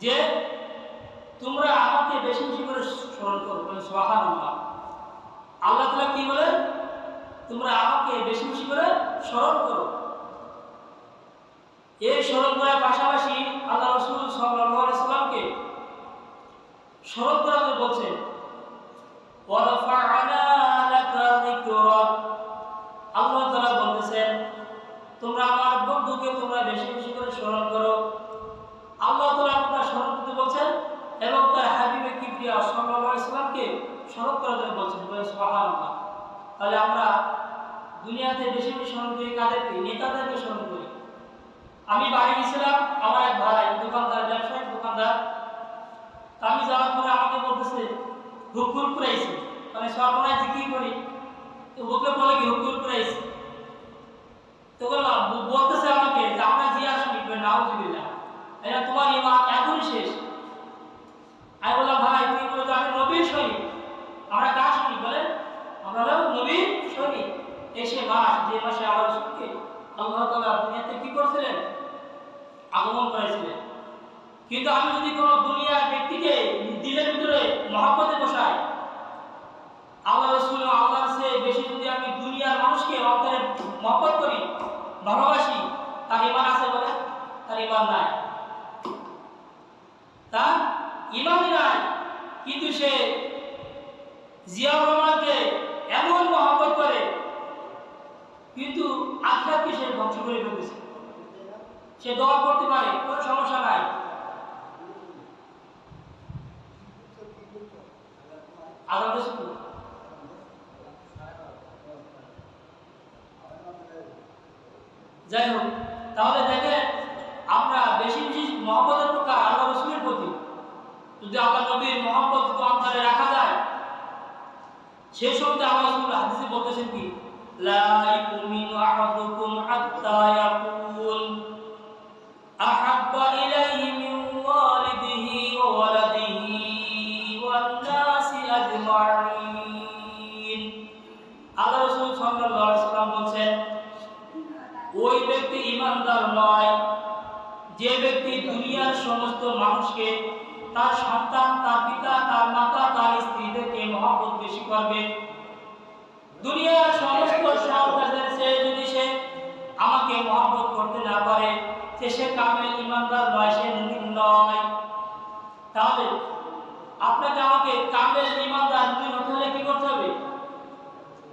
যে, তোমরা আমাকে বেশি বেশি করে স্মরণ করো মানে আল্লাহ তাআলা কি বলেন তোমরা আমাকে বেশি বেশি করে স্মরণ করো। এই স্মরণ করার পাশাপাশি আল্লাহ রসুল আলাইহি সাল্লামকে স্মরণ করা হয়ে তাহলে আমরা দুনিয়াতে বেশি বেশি স্মরণ করি কাদেরকে? নেতাদেরকে স্মরণ করি। আমি বাড়ি গেছিলাম আমার এক ভাই, দোকানদার ব্যবসায়িক দোকানদার। তা আমি যাওয়ার পরে আমাকে বলতেছে হুকুর পুরাইছি মানে সর্বনায় কি করি? তো ওকে বলে কি হুকুর পুরাইছি তো বলতেছে আমাকে আমরা জিয়া শুনিবে নাউজুবিল্লাহ। এটা তোমার ইমান এখনই শেষ আমি বললাম ভাই তুমি বলে তো আমি নবীর সৈনিক আমরা কার সৈনিক বলে আমরা হলাম নবীর সৈনিক এসে মাস যে মাসে আমার সঙ্গে আল্লাহ তাআলা দুনিয়াতে কি করছিলেন? আগমন করেছিলেন। কিন্তু আমি যদি কোনো দুনিয়ার ব্যক্তিকে দিলের ভিতরে মহাব্বতে বসাই, আল্লাহ রসুল আল্লাহর সে বেশি যদি আমি দুনিয়ার মানুষকে অন্তরে মহব্বত করি, ভালোবাসি, তার ইমান আছে বলে? তার ইমান নাই। তার ইমানই নাই। কিন্তু সে জিয়াউর রহমানকে এমন আখরাতকে সে ধ্বংস করে ফেলেছে? সে দোয়া করতে পারে, কোনো সমস্যা নাই। যাই হোক তাহলে দেখেন, আমরা বেশি বেশি মহব্বতের প্রকার আল্লাহ রসুলের প্রতি, যদি আল্লাহ নবীর মহব্বত অন্তরে রাখা যায়, সেই সময় আল্লাহ রসুল হাদিসে বলতেছেন কি? আহাদুকুম হাত্তা ইয়াকুল আহাব্বা ইলাইহি মিন ওয়ালিদিহি ওয়া ওয়ালাদিহি ওয়ান নাসি আজমাইন আল্লাহ রাসূল সাল্লাল্লাহু আলাইহি সাল্লাম বলেন ওই ব্যক্তি ইমানদার নয়, যে ব্যক্তি দুনিয়ার সমস্ত মানুষকে তার সন্তান, তার পিতা, তার মাতা, তার স্ত্রীদেরকে মহব্বত বেশি করবে দুনিয়ার সমস্ত সন্তানদের সে যদি সে আমাকে মহব্বত করতে না পারে, যে সে কামেল ইমানদার নয়, সে মুমিন নয়, তাহলে আপনাকে আমাকে কামেল ইমানদার মুমিন হতে হলে কি করতে হবে?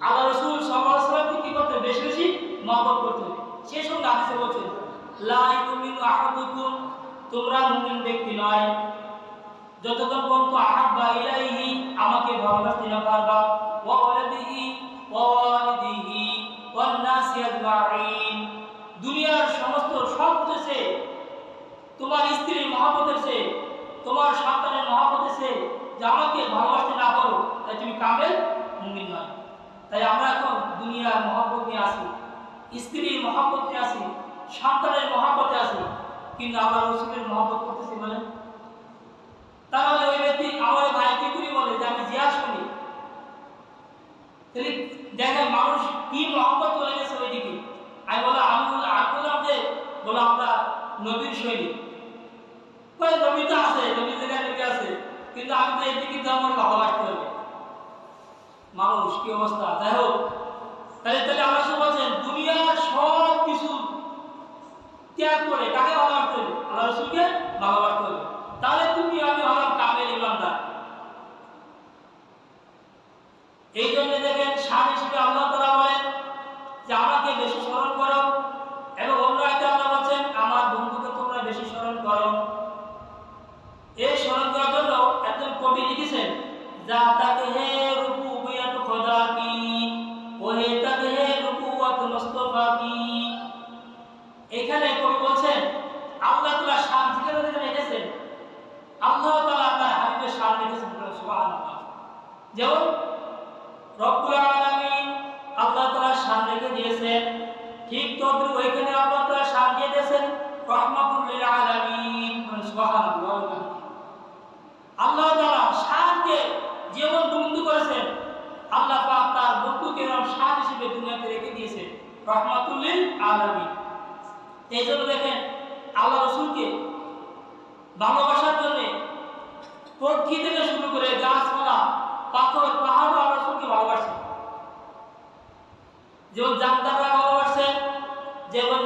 আল্লাহ রসুল সাল্লাল্লাহু কি করতে? বেশি বেশি মহব্বত করতে হবে। সেই সঙ্গে হাদিসে বলছেন, লা ইউমিনু আহাদুকুম তোমরা মুমিন ব্যক্তি নয়। যতক্ষণ পর্যন্ত আহাব্বা ইলাইহি কিছু তোমার স্ত্রীর মহব্বতের সে, তোমার সন্তানের মহব্বতের সে যে আমাকে ভালোবাসতে না পারো, তাই তুমি কামেল মুমিন নয়। তাই আমরা এখন দুনিয়ার মহব্বত নিয়ে আসি স্ত্রীর মহব্বত নিয়ে আসি সন্তানের মহব্বতে আসি কিন্তু আমরা রসুলের মহব্বত করতেছি বলে তাহলে ওই ব্যক্তি আমার ভাই কি করি বলে যে আমি জিয়া শুনি দেখেন মানুষ কি মহব্বত চলে গেছে ওইদিকে আমি বলো আমি বলে আমি বললাম যে বলো আমরা নবীর সৈনিক। কই নবী তো আছে নবী জায়গায় নবী আছে, কিন্তু আমি তো এদিকে তো আমার ভালোবাসতে হবে মানুষ, কি অবস্থা? যাই হোক, তাহলে তাহলে আমরা সব বলছেন দুনিয়ার সব কিছু ত্যাগ করে কাকে ভালোবাসতে হবে? আল্লাহ রসুলকে ভালোবাসতে হবে। তাহলে তুমি আমি হলাম কামেল ইমানদার। এই জন্য দেখেন শান হিসেবে আল্লাহ হাবিবের শান রেখেছেন সুবহানাল্লাহ যেমন, রব্বুল আলামিন আল্লাহ তাআলা শান রেখে দিয়েছেন। আল্লাহ রহমাতুল লিল আল্লাহ বন্ধু আলামিন। এই জন্য দেখেন, আল্লাহ রসুলকে ভালোবাসার জন্য পক্ষী থেকে শুরু করে গাছপালা পাথর পাহাড়ও আল্লাহ রসুলকে ভালোবাসে। যেমন জানতাররা ভালোবাসে যেমন